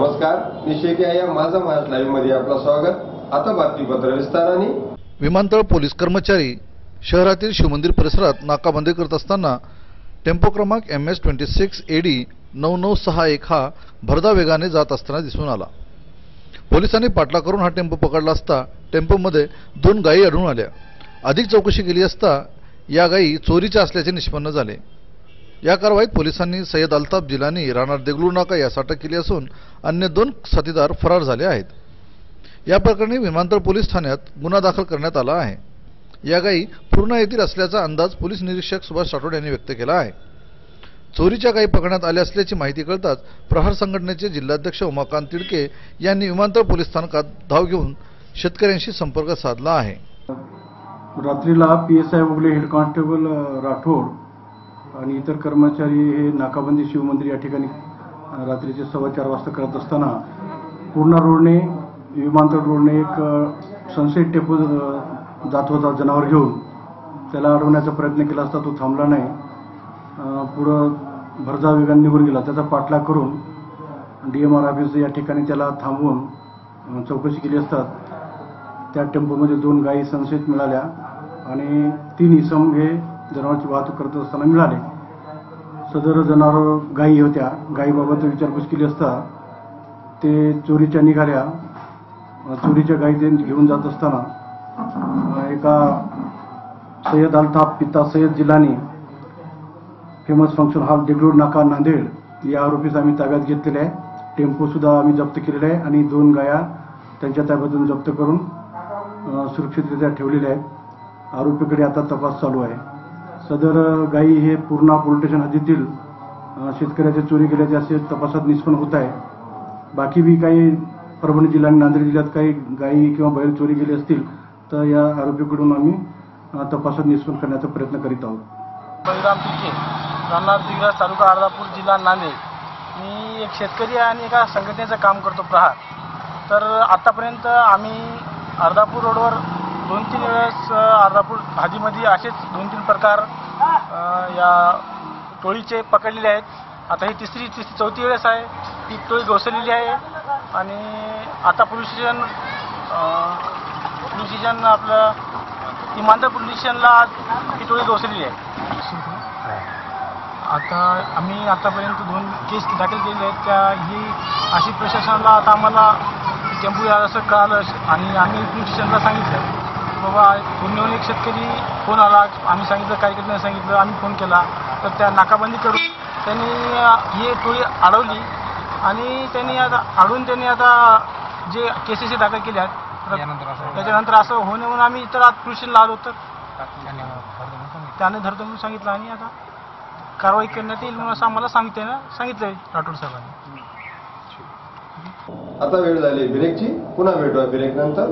शेख या माझा महाराष्ट्र लाईव्हमध्ये आपलं स्वागत. आता बातमीपत्र विस्ताराने. विमानतळ पोलीस कर्मचारी शहरातील शिवमंदिर परिसरात नाकाबंदी करत असताना टेम्पो क्रमांक M S twenty six A D नऊ नऊ सहा एक हा भरधा वेगाने जात असताना दिसून आला. पोलिसांनी पाटला करून हा टेम्पो पकडला असता टेम्पोमध्ये दोन गायी आढळून आल्या. अधिक चौकशी केली असता या गायी चोरीच्या असल्याचे निष्पन्न झाले. या कारवाईत पोलिसांनी सय्यद अल्ताफ जिलानी राणार देगलूर नाका यास अटक केली असून अन्य दोन साथीदार फरार झाले आहेत. या प्रकरणी विमानतळ पोलीस ठाण्यात गुन्हा दाखल करण्यात आला आहे. या गायी पूर्णा येथील असल्याचा अंदाज पोलीस निरीक्षक सुभाष राठोड यांनी व्यक्त केला आहे. चोरीच्या गायी पकडण्यात आल्या असल्याची माहिती कळताच प्रहार संघटनेचे जिल्हाध्यक्ष उमाकांत तिडके यांनी विमानतळ पोलीस स्थानकात धाव घेऊन शेतकऱ्यांशी संपर्क साधला आहे. रात्रीला P S I head constable Rathod आणि इतर कर्मचारी हे नाकाबंदी शिवमंदिर या ठिकाणी रात्रीचे सव्वा चार वाजता करत असताना पूर्णा रोडने विमानतळ रोडने एक सनसेट टेपो जात होता जनावर घेऊन. त्याला अडवण्याचा प्रयत्न केला असता तो थांबला नाही. पुढं भरजा वेगाने निघून गेला. त्याचा पाठलाग करून डी एम आर ऑफिस या ठिकाणी त्याला थांबवून चौकशी केली असतात त्या टेम्पोमध्ये दोन गायी संशयित मिळाल्या आणि तीन इसम हे जनावरची वाहतूक करत असताना मिळाले. सदर जनावर गायी होत्या गायीबाबत विचारपूस केली असता ते चोरीच्या निघाल्या. चोरीच्या गायी ते घेऊन जात असताना एका सय्यद अल्ताफ पिता Sayyad Jilani famous function hall Deglur नाका नांदेड या आरोपीस आम्ही ताब्यात घेतलेले आहे. टेम्पोसुद्धा आम्ही जप्त केलेलं आहे आणि दोन गाया त्यांच्या ताब्यातून जप्त करून सुरक्षितरित्या ठेवलेल्या आहेत. आरोपीकडे आता तपास चालू आहे. सदर गायी हे पूर्णा पोलीस स्टेशन हद्दीतील शेतकऱ्याच्या चोरी केल्याचे असे तपासात निष्पन्न होत आहे. बाकी बी काही परभणी जिल्हा आणि नांदेड जिल्ह्यात काही गायी किंवा बैल चोरी केली असतील तर या आरोपीकडून आम्ही तपासात निष्पन्न करण्याचा प्रयत्न करीत आहोत. बळीराम पिके राहणार दिग्रस तालुका अर्धापूर जिल्हा नांदेड. मी एक शेतकरी आहे आणि एका संघटनेचं काम करतो प्रहार. तर आत्तापर्यंत आम्ही अर्धापूर रोडवर दोन तीन वेळेस अर्धापूर हाजीमध्ये असेच दोन तीन प्रकार या टोळीचे पकडलेले आहेत. आता ही तिसरी तिसरी चौथी वेळेस आहे. ती टोळी घोसलेली आहे. आणि आता पोलीस स्टेशन पोलीस स्टेशन आपलं इमानदार पोलीस स्टेशनला ती ही टोळी घोसलेली आहे. आता आम्ही आतापर्यंत दोन केस दाखल केलेले आहेत. त्या ही अशी प्रशासनाला आता आम्हाला टेम्पो या असं कळालं आणि आम्ही पोलीस स्टेशनला सांगितलं. बाबा पुण्याहून एक शेतकरी फोन आला आम्ही सांगितलं कार्यकर्त्यांना सांगितलं आम्ही फोन केला. तर त्या नाकाबंदी करून त्यांनी ही टोळी अडवली. आणि त्यांनी आता अडवून त्यांनी आता जे केसेस दाखल केले आहेत त्याच्यानंतर असं होणे म्हणून आम्ही इतर स्टेशनला आलो तर त्याने धरतो म्हणून सांगितलं आणि आता कारवाई करण्यात येईल म्हणून असं आम्हाला सांगते ना सांगितलंय राठोड साहेबांनी. आता वेळ झाली ब्रेकची. पुन्हा भेटूया ब्रेक नंतर.